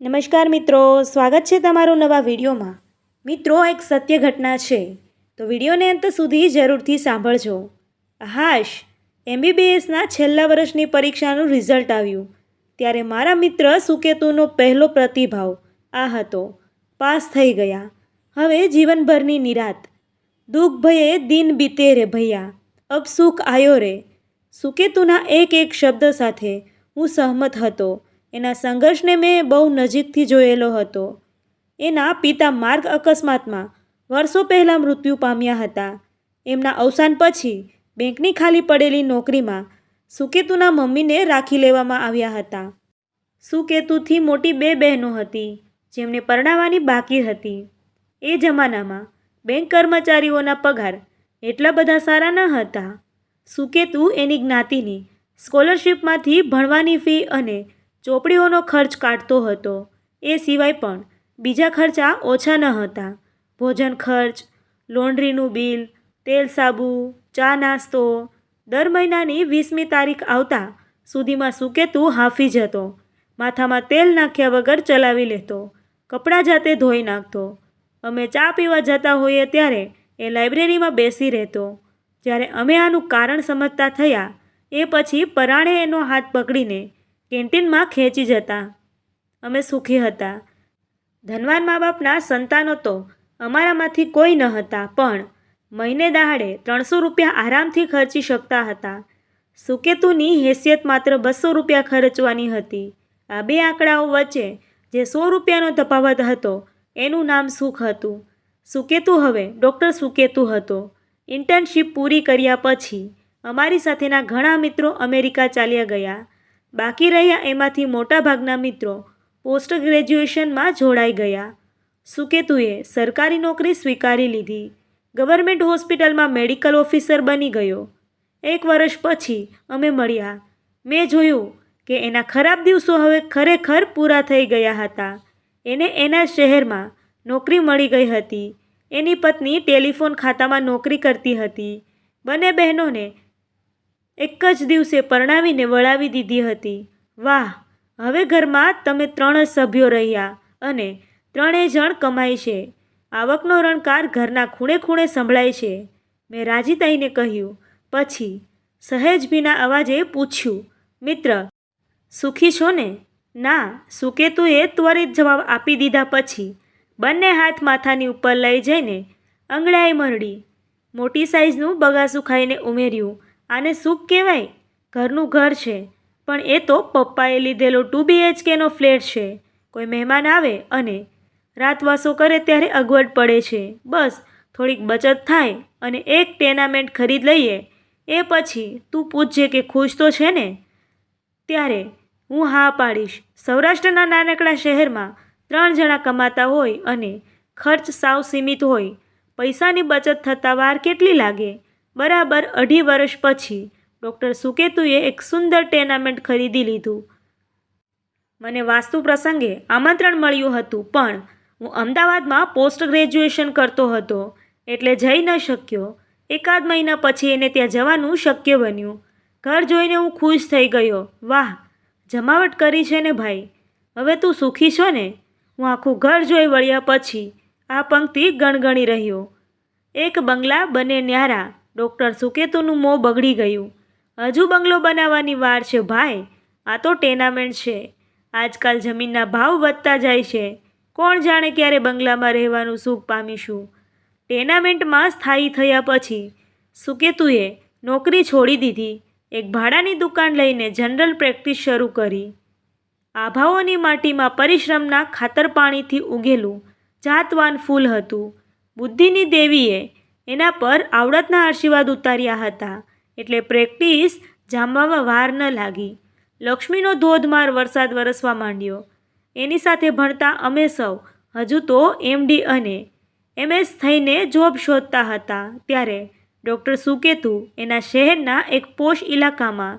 નમસ્કાર મિત્રો, સ્વાગત છે તમારું નવા વિડીયોમાં. મિત્રો એક સત્ય ઘટના છે. તો વિડીયોને અંત સુધી જરૂરથી સાંભળજો. હાશ એમબીબીએસના છેલ્લા વર્ષની પરીક્ષાનું રિઝલ્ટ આવ્યું. ત્યારે મારા મિત્ર સુકેતુનો પહેલો પ્રતિભાવ આ હતો. પાસ થઈ ગયા. હવે જીવનભરની નિરાત. દુઃખ ભયે દિન બીતે રે ભૈયા. અબ સુખ આયો રે. સુકેતુના એક એક શબ્દ સાથે હું સહમત હતો. એના સંઘર્ષને મેં બહુ નજીકથી જોયેલો હતો. એના પિતા માર્ગ અકસ્માતમાં વર્ષો પહેલાં મૃત્યુ પામ્યા હતા. એમના અવસાન પછી બેંકની ખાલી પડેલી નોકરીમાં સુકેતુના મમ્મીને રાખી લેવામાં આવ્યા હતા. સુકેતુથી મોટી બે બહેનો હતી, જેમને પરણાવવાની બાકી હતી. એ જમાનામાં બેંક કર્મચારીઓના પગાર એટલા બધા સારા ન હતા. સુકેતુ એની જ્ઞાતિની સ્કોલરશીપમાંથી ભણવાની ફી અને ચોપડીઓનો ખર્ચ કાઢતો હતો. એ સિવાય પણ બીજા ખર્ચા ઓછા ન હતા. ભોજન ખર્ચ, લોન્ડ્રીનું બિલ, તેલ સાબુ, ચા નાસ્તો, દર મહિનાની વીસમી તારીખ આવતા સુધીમાં સુકેતુ હાંફી જતો માથામાં તેલ નાખ્યા વગર ચલાવી લેતો, કપડાં જાતે ધોઈ નાખતો. અમે ચા પીવા જતા હોઈએ ત્યારે એ લાઇબ્રેરીમાં બેસી રહેતો. જ્યારે અમે આનું કારણ સમજતા થયા, એ પછી પરાણે એનો હાથ પકડીને કેન્ટીનમાં ખેંચી જતા. અમે સુખી હતા. ધનવાન મા બાપના સંતાનો તો અમારામાંથી કોઈ ન હતા, પણ મહિને દહાડે ત્રણસો રૂપિયા આરામથી ખર્ચી શકતા હતા. સુકેતુની હેસિયત માત્ર બસો રૂપિયા ખર્ચવાની હતી. આ બે આંકડાઓ વચ્ચે જે સો રૂપિયાનો તફાવત હતો, એનું નામ સુખ હતું. સુકેતુ હવે ડૉક્ટર સુકેતુ હતો. ઇન્ટર્નશીપ પૂરી કર્યા પછી અમારી સાથેના ઘણા મિત્રો અમેરિકા ચાલ્યા ગયા. બાકી રહ્યા એમાંથી મોટાભાગના મિત્રો પોસ્ટ ગ્રેજ્યુએશનમાં જોડાઈ ગયા. સુકેતુએ સરકારી નોકરી સ્વીકારી લીધી. ગવર્મેન્ટ હોસ્પિટલમાં મેડિકલ ઓફિસર બની ગયો. એક વર્ષ પછી અમે મળ્યા. મેં જોયું કે એના ખરાબ દિવસો હવે ખરેખર પૂરા થઈ ગયા હતા. એને એના શહેરમાં નોકરી મળી ગઈ હતી. એની પત્ની ટેલિફોન ખાતામાં નોકરી કરતી હતી. બંને બહેનોને એક જ દિવસે પરણાવીને વળાવી દીધી હતી. વાહ, હવે ઘરમાં તમે ત્રણ સભ્યો રહ્યા અને ત્રણેય જણ કમાય છે. આવકનો રણકાર ઘરના ખૂણે ખૂણે સંભળાય છે. મેં રાજી થઈને કહ્યું. પછી સહેજ ભીના અવાજે પૂછ્યું. મિત્ર, સુખી છો ને? ના સુકેતુએ ત્વરિત જવાબ આપી દીધા પછી બંને હાથ માથાની ઉપર લઈ જઈને અંગડાઈ મરડી. મોટી સાઈઝનું બગાસું ખાઈને ઉમેર્યું. આને સુખ કહેવાય? ઘરનું ઘર છે, પણ એ તો પપ્પાએ લીધેલો ટુ બીએચકેનો ફ્લેટ છે. કોઈ મહેમાન આવે અને રાતવાસો કરે ત્યારે અગવડ પડે છે. બસ, થોડીક બચત થાય અને એક ટેનામેન્ટ ખરીદ લઈએ. એ પછી તું પૂછજે કે ખુશ તો છે ને? ત્યારે હું હા પાડીશ. સૌરાષ્ટ્રના નાનકડા શહેરમાં ત્રણ જણા કમાતા હોય અને ખર્ચ સાવ સીમિત હોય. પૈસાની બચત થતાં વાર કેટલી લાગે? બરાબર અઢી વર્ષ પછી ડૉક્ટર સુકેતુએ એક સુંદર ટેનામેન્ટ ખરીદી લીધું. મને વાસ્તુ પ્રસંગે આમંત્રણ મળ્યું હતું, પણ હું અમદાવાદમાં પોસ્ટ ગ્રેજ્યુએશન કરતો હતો એટલે જઈ ન શક્યો. એકાદ મહિના પછી એને ત્યાં જવાનું શક્ય બન્યું. ઘર જોઈને હું ખુશ થઈ ગયો. વાહ, જમાવટ કરી છે ને ભાઈ. હવે તું સુખી છો ને? હું આખું ઘર જોઈ વળ્યા પછી આ પંક્તિ ગણગણી રહ્યો. એક બંગલા, બને ન્યારા. ડૉક્ટર સુકેતુનું મોં બગડી ગયું. હજુ બંગલો બનાવવાની વાર છે ભાઈ. આ તો ટેનામેન્ટ છે. આજકાલ જમીનના ભાવ વધતા જાય છે. કોણ જાણે ક્યારે બંગલામાં રહેવાનું સુખ પામીશું. ટેનામેન્ટમાં સ્થાયી થયા પછી સુકેતુએ નોકરી છોડી દીધી. એક ભાડાની દુકાન લઈને જનરલ પ્રેક્ટિસ શરૂ કરી. આભાઓની માટીમાં પરિશ્રમના ખાતર પાણીથી ઉગેલું જાતવાન ફૂલ હતું. બુદ્ધિની દેવીએ એના પર આવડતના આશીર્વાદ ઉતાર્યા હતા. એટલે પ્રેક્ટિસ જામવામાં વાર ન લાગી. લક્ષ્મીનો ધોધમાર વરસાદ વરસવા માંડ્યો. એની સાથે ભણતા અમે સૌ, હજુ તો એમડી અને એમએસ થઈને જોબ શોધતા હતા. ત્યારે ડૉક્ટર સુકેતુ એના શહેરના એક પોશ ઇલાકામાં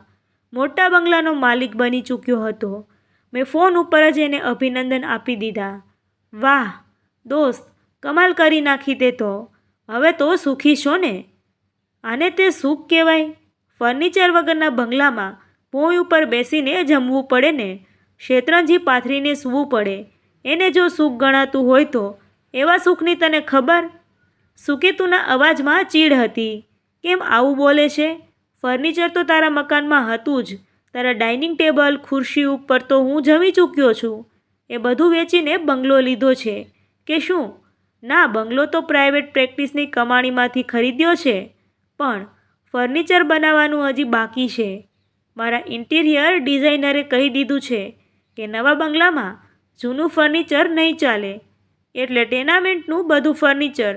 મોટા બંગલાનો માલિક બની ચૂક્યો હતો. મેં ફોન ઉપર જ એને અભિનંદન આપી દીધા. વાહ, દોસ્ત, કમાલ કરી નાખી તે તો. હવે તો સુખી છો ને? આને તે સુખ કહેવાય. ફર્નિચર વગરના બંગલામાં ભોંય ઉપર બેસીને જમવું પડે ને? શેતરંજી પાથરીને સૂવું પડે. એને જો સુખ ગણાતું હોય તો? એવા સુખની તને ખબર? સુકેતુના અવાજમાં ચીડ હતી. કેમ આવું બોલે છે? ફર્નિચર તો તારા મકાનમાં હતું જ. તારા ડાઇનિંગ ટેબલ, ખુરશી ઉપર તો હું જમી ચૂક્યો છું. એ બધું વેચીને બંગલો લીધો છે. કે શું? ના, બંગલો તો પ્રાઇવેટ પ્રેક્ટિસની કમાણીમાંથી ખરીદ્યો છે, પણ ફર્નિચર બનાવવાનું હજી બાકી છે. મારા ઇન્ટિરિયર ડિઝાઇનરે કહી દીધું છે કે નવા બંગલામાં જૂનું ફર્નિચર નહીં ચાલે. એટલે ટેનામેન્ટનું બધું ફર્નિચર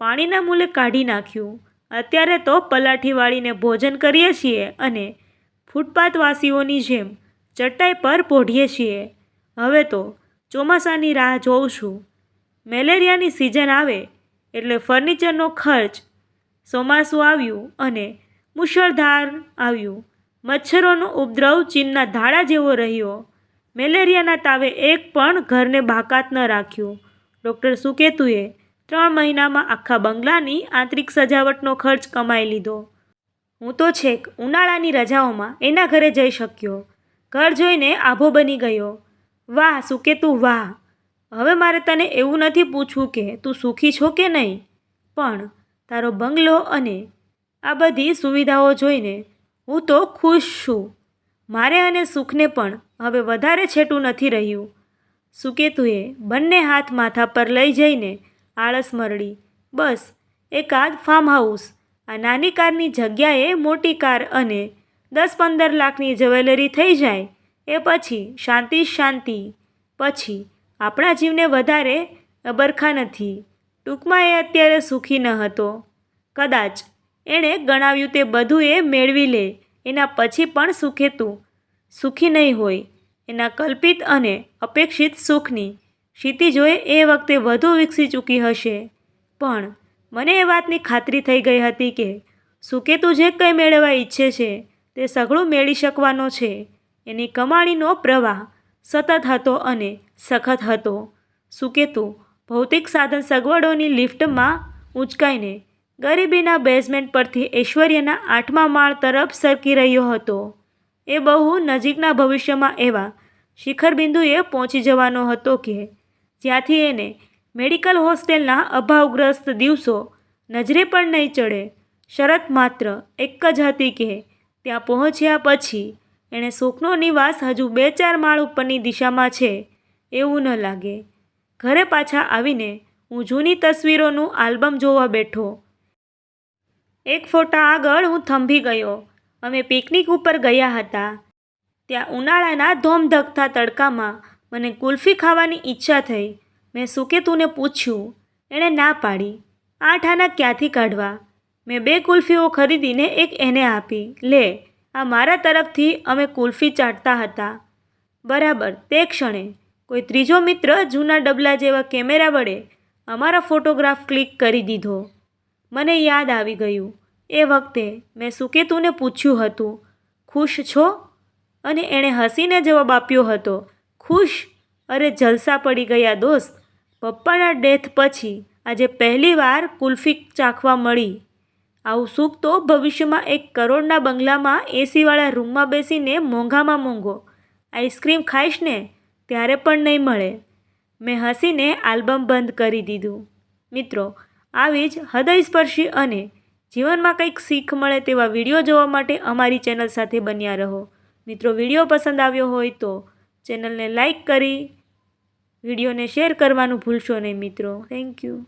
પાણીના મૂલે કાઢી નાખ્યું. અત્યારે તો પલાઠી વાળીને ભોજન કરીએ છીએ અને ફૂટપાથવાસીઓની જેમ ચટાઈ પર પોઢીએ છીએ. હવે તો ચોમાસાની રાહ જોઉં છું. મેલેરિયાની સિઝન આવે એટલે ફર્નિચરનો ખર્ચ ચોમાસું આવ્યું અને મુશળધાર આવ્યું. મચ્છરોનો ઉપદ્રવ ચીનના ધાડા જેવો રહ્યો. મેલેરિયાના તાવે એક પણ ઘરને બાકાત ન રાખ્યું. ડૉક્ટર સુકેતુએ ત્રણ મહિનામાં આખા બંગલાની આંતરિક સજાવટનો ખર્ચ કમાઈ લીધો. હું તો છેક ઉનાળાની રજાઓમાં એના ઘરે જઈ શક્યો. ઘર જોઈને આભો બની ગયો. વાહ સુકેતુ, વાહ! હવે મારે તને એવું નથી પૂછવું કે તું સુખી છો કે નહીં. પણ તારો બંગલો અને આ બધી સુવિધાઓ જોઈને હું તો ખુશ છું. મારે અને સુખને પણ હવે વધારે છેટું નથી રહ્યું. સુકેતુએ બંને હાથ માથા પર લઈ જઈને આળસ મરડી. બસ એકાદ ફાર્મ હાઉસ આ નાની કારની જગ્યાએ મોટી કાર અને દસ પંદર લાખની જ્વેલરી થઈ જાય. એ પછી શાંતિ શાંતિ. પછી આપણા જીવને વધારે અબરખા નથી. ટૂંકમાં એ અત્યારે સુખી ન હતો. કદાચ એણે ગણાવ્યું તે બધું એ મેળવી લે, એના પછી પણ સુખેતું સુખી નહીં હોય, એના કલ્પિત અને અપેક્ષિત સુખની. ક્ષિતિજોએ એ વખતે વધુ વિકસી ચૂકી હશે. પણ મને એ વાતની ખાતરી થઈ ગઈ હતી કે સુકેતુ જે કંઈ મેળવવા ઈચ્છે છે, તે સઘળું મેળવી શકવાનો છે. એની કમાણીનો પ્રવાહ સતત હતો અને સખત હતો. સુકેતુ ભૌતિક સાધન સગવડોની લિફ્ટમાં ઊંચકાઈને ગરીબીના બેઝમેન્ટ પરથી ઐશ્વર્યના આઠમા માળ તરફ સરકી રહ્યો હતો. એ બહુ નજીકના ભવિષ્યમાં એવા શિખરબિંદુએ પહોંચી જવાનો હતો કે જ્યાંથી એને મેડિકલ હોસ્ટેલના અભાવગ્રસ્ત દિવસો નજરે પણ નહીં ચડે. શરત માત્ર એક જ હતી કે ત્યાં પહોંચ્યા પછી એણે સુખનો નિવાસ હજુ બે ચાર માળ ઉપરની દિશામાં છે, એવું ન લાગે. ઘરે પાછા આવીને હું જૂની તસવીરોનું આલ્બમ જોવા બેઠો. એક ફોટા આગળ હું થંભી ગયો. અમે પિકનિક ઉપર ગયા હતા. ત્યાં ઉનાળાના ધોમધકતા તડકામાં મને કુલ્ફી ખાવાની ઈચ્છા થઈ. મેં સુકેતુને પૂછ્યું, એણે ના પાડી. આઠ આના ક્યાંથી કાઢવા? મેં બે કુલ્ફીઓ ખરીદીને એક એને આપી. લે. આ મારા તરફથી અમે કુલ્ફી ચાટતા હતા. બરાબર, તે ક્ષણે કોઈ ત્રીજો મિત્ર જૂના ડબલા જેવા કેમેરા વડે અમારા ફોટોગ્રાફ ક્લિક કરી દીધો. મને યાદ આવી ગયું. એ વખતે મેં સુકેતુને પૂછ્યું હતું, ખુશ છો? અને એણે હસીને જવાબ આપ્યો હતો, ખુશ? અરે, જલસા પડી ગયા દોસ્ત. પપ્પાના ડેથ પછી આજે પહેલીવાર કુલ્ફી ચાખવા મળી. આવું સુખ તો ભવિષ્યમાં એક કરોડના બંગલામાં એસીવાળા રૂમમાં બેસીને મોંઘામાં મોંઘો. આઈસ્ક્રીમ ખાઈશ ને? ત્યારે પણ નહીં મળે. મેં હસીને આલ્બમ બંધ કરી દીધું. મિત્રો, આવી જ હૃદયસ્પર્શી અને જીવનમાં કંઈક શીખ મળે તેવા વીડિયો જોવા માટે અમારી ચેનલ સાથે બન્યા રહો. મિત્રો, વીડિયો પસંદ આવ્યો હોય તો ચેનલને લાઈક કરી, વિડીયોને શેર કરવાનું ભૂલશો નહીં મિત્રો. Thank you.